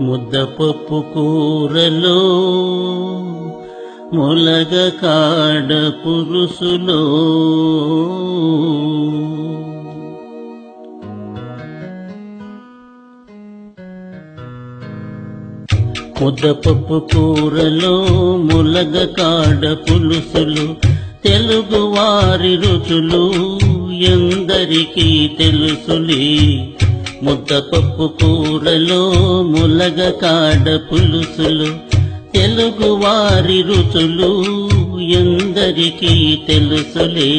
ముద్దపప్పు కూరలో ములగ కాడ పురుసులో ముద్దపప్పు కూరలో ములగ కాడ పులుసులు తెలుగు వారి రుచులు ఎందరికీ తెలుసులే. ముద్దపప్పు కూరలో ములగ కాడ పులుసులు తెలుగు వారి రుచులు ఎందరికీ తెలుసులే.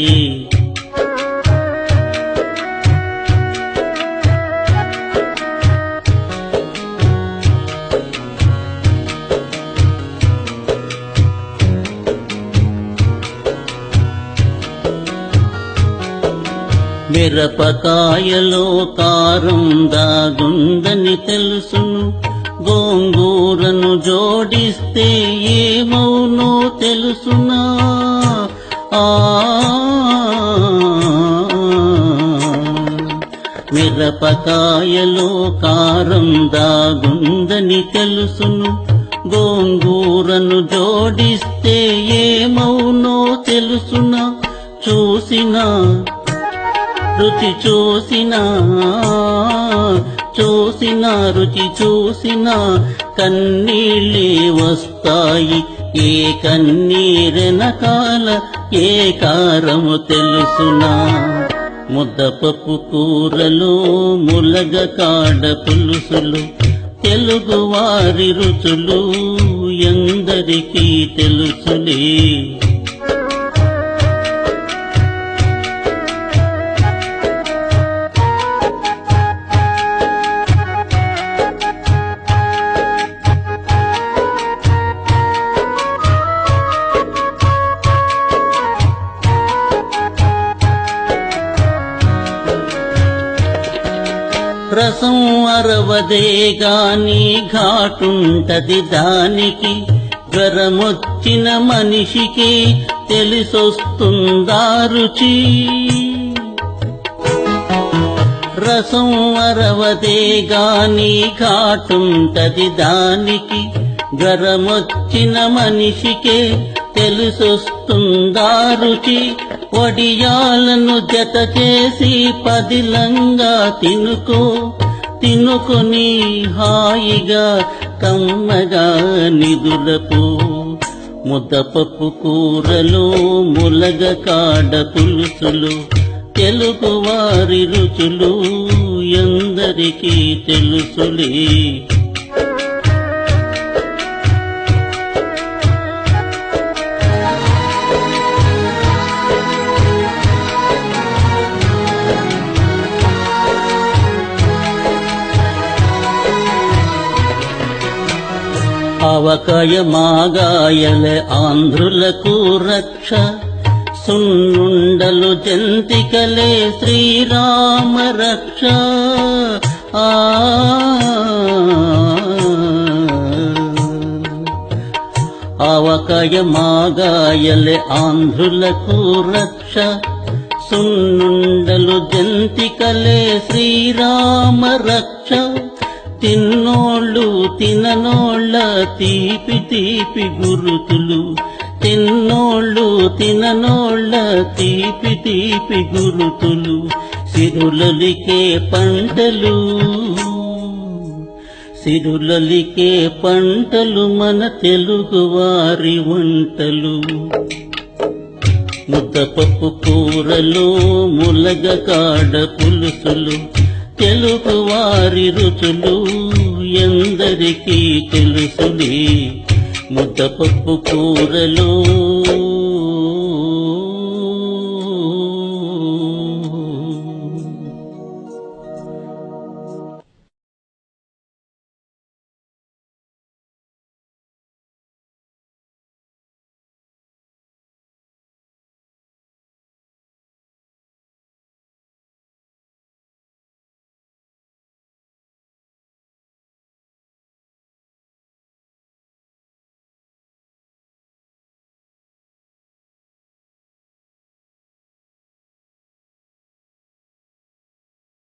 మిరపకాయలో కారం దాగుందని తెలుసును. గోంగూరను జోడిస్తే ఏమవునో తెలుసునా. ఆ మిరపకాయలో కారం దాగుందని తెలుసును. గోంగూరను జోడిస్తే ఏమవునో తెలుసునా. చూసినా రుచి చూసిన చూసిన రుచి చూసిన కన్నీళ్ళే వస్తాయి. ఏ కన్నీరెనకాల ఏ కారము తెలుసునా? ముద్దపప్పు కూరలు ములగ కాడ పులుసులు తెలుగు వారి రుచులు ఎందరికీ తెలుసులే? రసం అరవదే గాని ఘాటుంటది దానికి. జ్వరమొచ్చిన మనిషికి తెలిసొస్తుందా రుచి? రసం అరవదే గాని ఘాటుంటది దానికి. జ్వరమొచ్చిన మనిషికే తెలుసొస్తుందా రుచి? వడియాలను జత చేసి పదిలంగా తినుకో. తినుకొని హాయిగా కమ్మగా నిదులపు ముద్దపప్పు కూరలు ములగ కాడ పులుసులు. తెలుగు వారి రుచులు ఎందరికీ తెలుసులే. అవకయ మాగాయల ఆంధ్రులకు రక్ష. సున్నుండలు జంతికలే శ్రీరామ రక్ష. ఆ. అవకయ మాగాయల ఆంధ్రులకు రక్ష. సున్నుండలు జంతికలే శ్రీరామ రక్ష. తిన్నోళ్ళు తిననోళ్ళ తీపి తీపి గురుతులు. తిన్నోళ్ళు తిననోళ్ళ తీపి తీపి గురుతులు. సిరులలికే పంటలు. సిరులలికే పంటలు మన తెలుగు వారి వంటలు. ముద్దపప్పు కూరలు ములగ కాడ పులుసులు. తెలుగు వారి రుచులు ఎందరికీ తెలుసులే. ముద్దపప్పు కూరలో